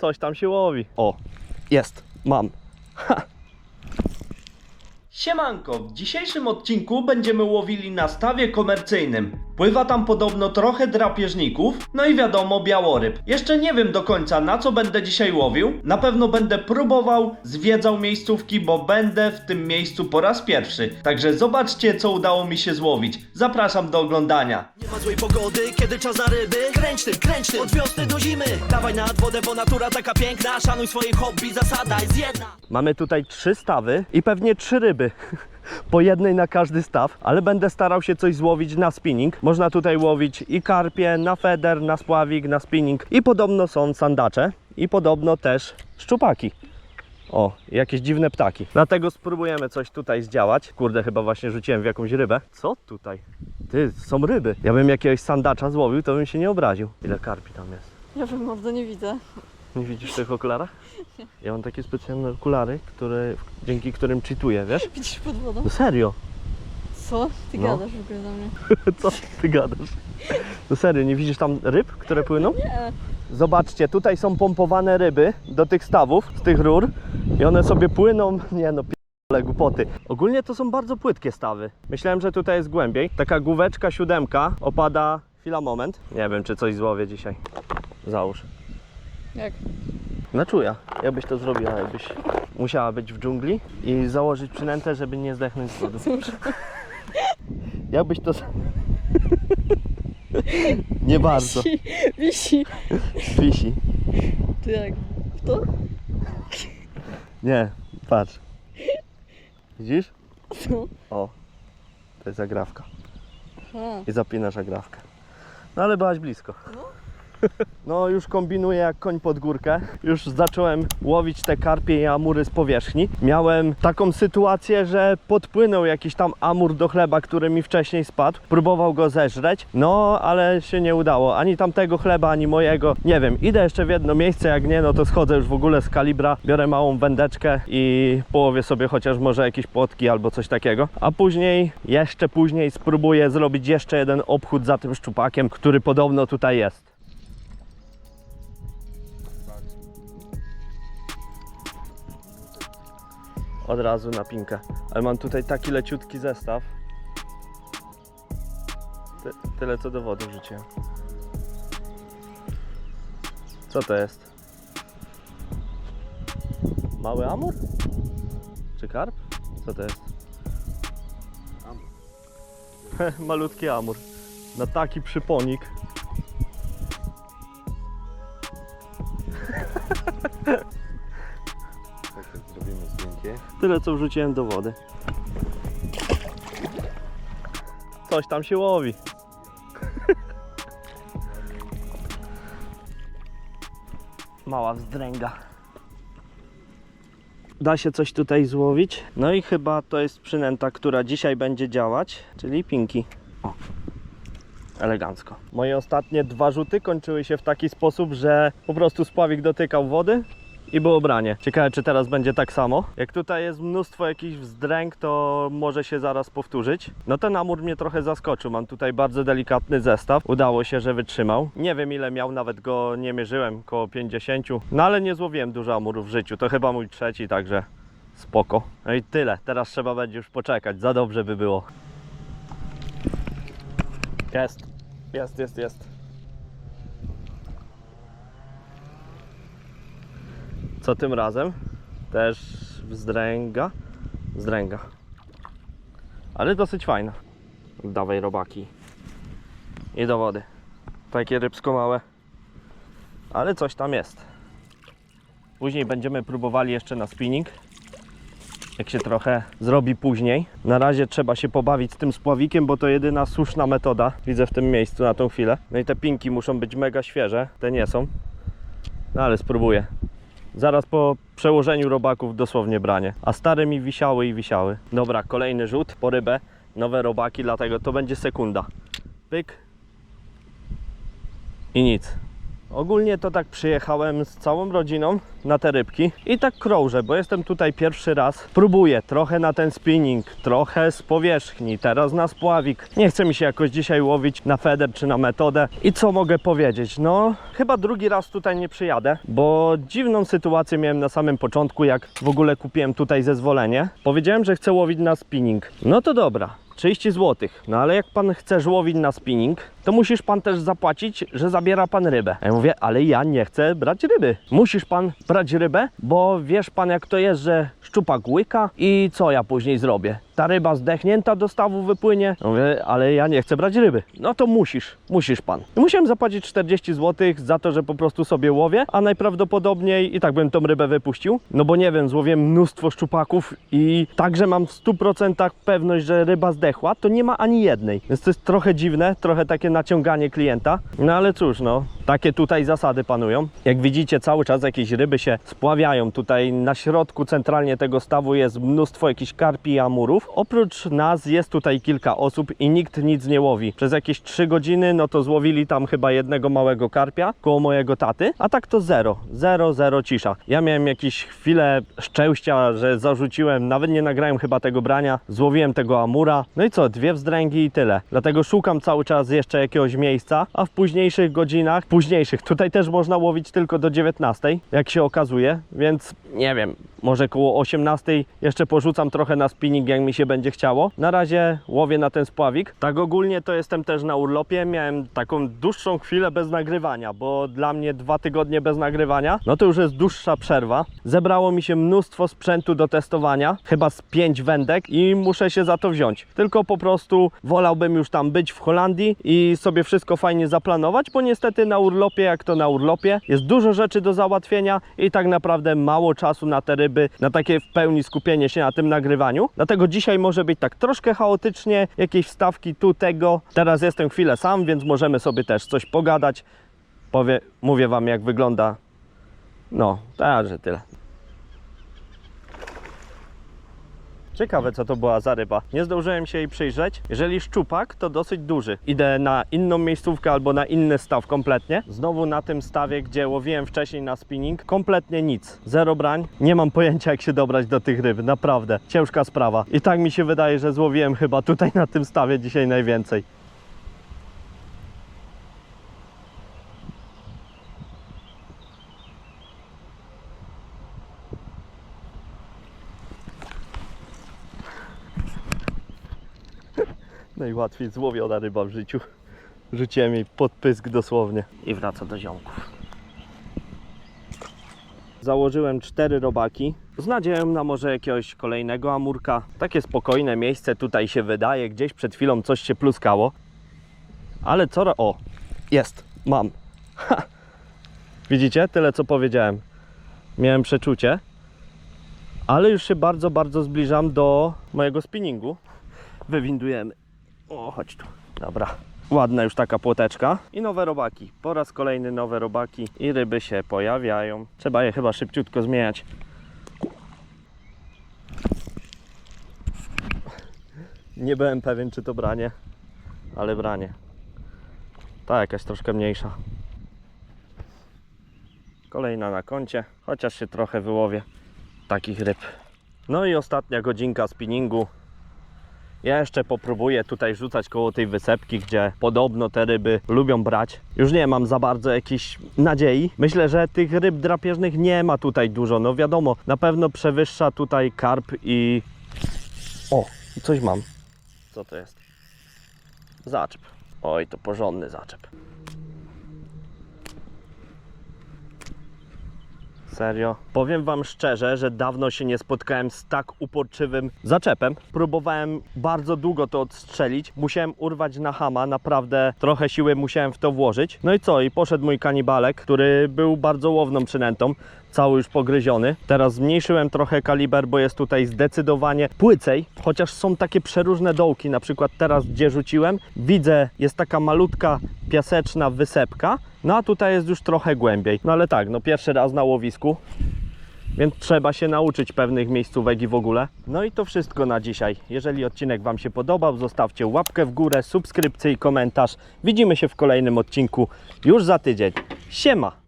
Coś tam się łowi. O, jest, mam. Siemanko, w dzisiejszym odcinku będziemy łowili na stawie komercyjnym. Pływa tam podobno trochę drapieżników, no i wiadomo białoryb. Jeszcze nie wiem do końca na co będę dzisiaj łowił. Na pewno będę próbował, zwiedzał miejscówki, bo będę w tym miejscu po raz pierwszy. Także zobaczcie co udało mi się złowić. Zapraszam do oglądania. Nie ma złej pogody, kiedy czas na ryby Kręć tym, kręć tym, od wiosny do zimy Dawaj nad wodę, bo natura taka piękna Szanuj swoje hobby, zasada jest jedna Mamy tutaj trzy stawy i pewnie trzy ryby. Po jednej na każdy staw, ale będę starał się coś złowić na spinning. Można tutaj łowić i karpie, na feder, na spławik, na spinning. I podobno są sandacze i podobno też szczupaki. O, jakieś dziwne ptaki. Dlatego spróbujemy coś tutaj zdziałać. Kurde, chyba właśnie rzuciłem w jakąś rybę. Co tutaj? Ty, są ryby. Ja bym jakiegoś sandacza złowił, to bym się nie obraził. Ile karpi tam jest? Ja wiem, mordo, nie widzę. Nie widzisz tych okularach? Ja mam takie specjalne okulary, które, dzięki którym cheatuję, wiesz? Widzisz pod wodą? No serio, Co? Ty No. gadasz w ogóle na mnie. co ty gadasz? No serio, nie widzisz tam ryb, które płyną? Nie. Zobaczcie, tutaj są pompowane ryby do tych stawów, z tych rur i one sobie płyną, nie no, ale głupoty. Ogólnie to są bardzo płytkie stawy. Myślałem, że tutaj jest głębiej. Taka główeczka siódemka opada, chwila, moment. Nie wiem, czy coś złowię dzisiaj. Załóż. Jak? Na czuja. Jakbyś to zrobiła, jakbyś musiała być w dżungli i założyć przynętę, żeby nie zdechnąć z głodu. Cóż, Jakbyś to... nie bardzo. wisi, wisi. Wisi. Ty jak? W to? Nie, patrz. Widzisz? Co? O, to jest agrawka. A, I zapinasz agrawkę. No ale byłaś blisko. No już kombinuję jak koń pod górkę. Już zacząłem łowić te karpie i amury z powierzchni. Miałem taką sytuację, że podpłynął jakiś tam amur do chleba, który mi wcześniej spadł. Próbował go zeżreć, no ale się nie udało. Ani tamtego chleba, ani mojego. Nie wiem, idę jeszcze w jedno miejsce, jak nie, no to schodzę już w ogóle z kalibra, biorę małą wędeczkę i połowię sobie chociaż może jakieś płotki albo coś takiego. A później, jeszcze później spróbuję zrobić jeszcze jeden obchód za tym szczupakiem, który podobno tutaj jest. Od razu na pinkę. Ale mam tutaj taki leciutki zestaw. Ty, tyle co do wody wrzuciłem. Co to jest? Mały amur? Czy karp? Co to jest? Amur. Malutki amur. Na taki przyponik. Tyle co wrzuciłem do wody. Coś tam się łowi. Mała wzdręga. Da się coś tutaj złowić. No i chyba to jest przynęta, która dzisiaj będzie działać, czyli pinki. O. Elegancko. Moje ostatnie dwa rzuty kończyły się w taki sposób, że po prostu spławik dotykał wody i było branie. Ciekawe, czy teraz będzie tak samo. Jak tutaj jest mnóstwo jakichś wzdręg, to może się zaraz powtórzyć. No ten amur mnie trochę zaskoczył. Mam tutaj bardzo delikatny zestaw. Udało się, że wytrzymał. Nie wiem ile miał, nawet go nie mierzyłem, koło 50. No ale nie złowiłem dużo amurów w życiu. To chyba mój trzeci, także spoko. No i tyle. Teraz trzeba będzie już poczekać. Za dobrze by było. Jest. Jest, jest, jest. Co tym razem? Też wzdręga. Wzdręga. Ale dosyć fajna. Dawaj robaki. I do wody. Takie rybsko małe. Ale coś tam jest. Później będziemy próbowali jeszcze na spinning. Jak się trochę zrobi później. Na razie trzeba się pobawić z tym spławikiem, bo to jedyna słuszna metoda. Widzę w tym miejscu na tą chwilę. No i te pinki muszą być mega świeże. Te nie są. No ale spróbuję. Zaraz po przełożeniu robaków dosłownie branie. A stare mi wisiały i wisiały. Dobra, kolejny rzut po rybę. Nowe robaki, dlatego to będzie sekunda. Pyk. I nic. Ogólnie to tak przyjechałem z całą rodziną na te rybki i tak krążę, bo jestem tutaj pierwszy raz. Próbuję trochę na ten spinning, trochę z powierzchni, teraz na spławik. Nie chce mi się jakoś dzisiaj łowić na feder czy na metodę. I co mogę powiedzieć? No, chyba drugi raz tutaj nie przyjadę, bo dziwną sytuację miałem na samym początku, jak w ogóle kupiłem tutaj zezwolenie. Powiedziałem, że chcę łowić na spinning. No to dobra. 30 zł. No ale jak pan chce łowić na spinning, to musisz pan też zapłacić, że zabiera pan rybę. Ja mówię, ale ja nie chcę brać ryby. Musisz pan brać rybę, bo wiesz pan jak to jest, że szczupak łyka i co ja później zrobię? Ta ryba zdechnięta do stawu wypłynie. Mówię, ale ja nie chcę brać ryby. No to musisz, musisz pan. Musiałem zapłacić 40 zł za to, że po prostu sobie łowię, a najprawdopodobniej i tak bym tą rybę wypuścił. No bo nie wiem, złowiłem mnóstwo szczupaków i także mam w 100% pewność, że ryba zdechła, to nie ma ani jednej. Więc to jest trochę dziwne, trochę takie naciąganie klienta. No ale cóż, no, takie tutaj zasady panują. Jak widzicie, cały czas jakieś ryby się spławiają. Tutaj na środku centralnie tego stawu jest mnóstwo jakichś karpi i amurów. Oprócz nas jest tutaj kilka osób i nikt nic nie łowi. Przez jakieś 3 godziny, no to złowili tam chyba jednego małego karpia koło mojego taty, a tak to zero, zero, zero cisza. Ja miałem jakieś chwilę szczęścia, że zarzuciłem, nawet nie nagrałem chyba tego brania, złowiłem tego amura, no i co, dwie wzdręgi i tyle. Dlatego szukam cały czas jeszcze jakiegoś miejsca, a w późniejszych godzinach, późniejszych, tutaj też można łowić tylko do 19, jak się okazuje, więc nie wiem, może koło 18 jeszcze porzucam trochę na spinning, jak mi się będzie chciało. Na razie łowię na ten spławik. Tak ogólnie to jestem też na urlopie. Miałem taką dłuższą chwilę bez nagrywania, bo dla mnie dwa tygodnie bez nagrywania, no to już jest dłuższa przerwa. Zebrało mi się mnóstwo sprzętu do testowania, chyba z pięć wędek i muszę się za to wziąć. Tylko po prostu wolałbym już tam być w Holandii i sobie wszystko fajnie zaplanować, bo niestety na urlopie, jak to na urlopie, jest dużo rzeczy do załatwienia i tak naprawdę mało czasu na te ryby, na takie w pełni skupienie się na tym nagrywaniu. Dlatego dzisiaj może być tak troszkę chaotycznie, jakieś wstawki tu, tego. Teraz jestem chwilę sam, więc możemy sobie też coś pogadać. Powie, mówię Wam, jak wygląda. No, także tyle. Ciekawe, co to była za ryba. Nie zdążyłem się jej przyjrzeć. Jeżeli szczupak, to dosyć duży. Idę na inną miejscówkę albo na inny staw kompletnie. Znowu na tym stawie, gdzie łowiłem wcześniej na spinning. Kompletnie nic. Zero brań. Nie mam pojęcia, jak się dobrać do tych ryb. Naprawdę. Ciężka sprawa. I tak mi się wydaje, że złowiłem chyba tutaj na tym stawie dzisiaj najwięcej. Najłatwiej złowiona ryba w życiu. Rzuciłem jej pod pysk dosłownie. I wraca do ziomków. Założyłem cztery robaki z nadzieją na może jakiegoś kolejnego amurka. Takie spokojne miejsce tutaj się wydaje. Gdzieś przed chwilą coś się pluskało. Ale co... O! Jest! Mam! Ha! Widzicie? Tyle co powiedziałem. Miałem przeczucie. Ale już się bardzo, bardzo zbliżam do mojego spinningu. Wywindujemy. O, chodź tu. Dobra. Ładna już taka płoteczka. I nowe robaki. Po raz kolejny nowe robaki. I ryby się pojawiają. Trzeba je chyba szybciutko zmieniać. Nie byłem pewien, czy to branie, ale branie. Ta jakaś troszkę mniejsza. Kolejna na koncie, chociaż się trochę wyłowię takich ryb. No i ostatnia godzinka spinningu. Ja jeszcze popróbuję tutaj rzucać koło tej wysepki, gdzie podobno te ryby lubią brać. Już nie mam za bardzo jakiejś nadziei. Myślę, że tych ryb drapieżnych nie ma tutaj dużo. No wiadomo, na pewno przewyższa tutaj karp i... O, i coś mam. Co to jest? Zaczep. Oj, to porządny zaczep. Serio? Powiem Wam szczerze, że dawno się nie spotkałem z tak uporczywym zaczepem. Próbowałem bardzo długo to odstrzelić. Musiałem urwać na hama, naprawdę trochę siły musiałem w to włożyć. No i co? I poszedł mój kanibalek, który był bardzo łowną przynętą. Cały już pogryziony. Teraz zmniejszyłem trochę kaliber, bo jest tutaj zdecydowanie płycej, chociaż są takie przeróżne dołki. Na przykład teraz, gdzie rzuciłem, widzę, jest taka malutka piaseczna wysepka, no a tutaj jest już trochę głębiej. No ale tak, no pierwszy raz na łowisku. Więc trzeba się nauczyć pewnych miejscówek i w ogóle. No i to wszystko na dzisiaj. Jeżeli odcinek Wam się podobał, zostawcie łapkę w górę, subskrypcję i komentarz. Widzimy się w kolejnym odcinku już za tydzień. Siema!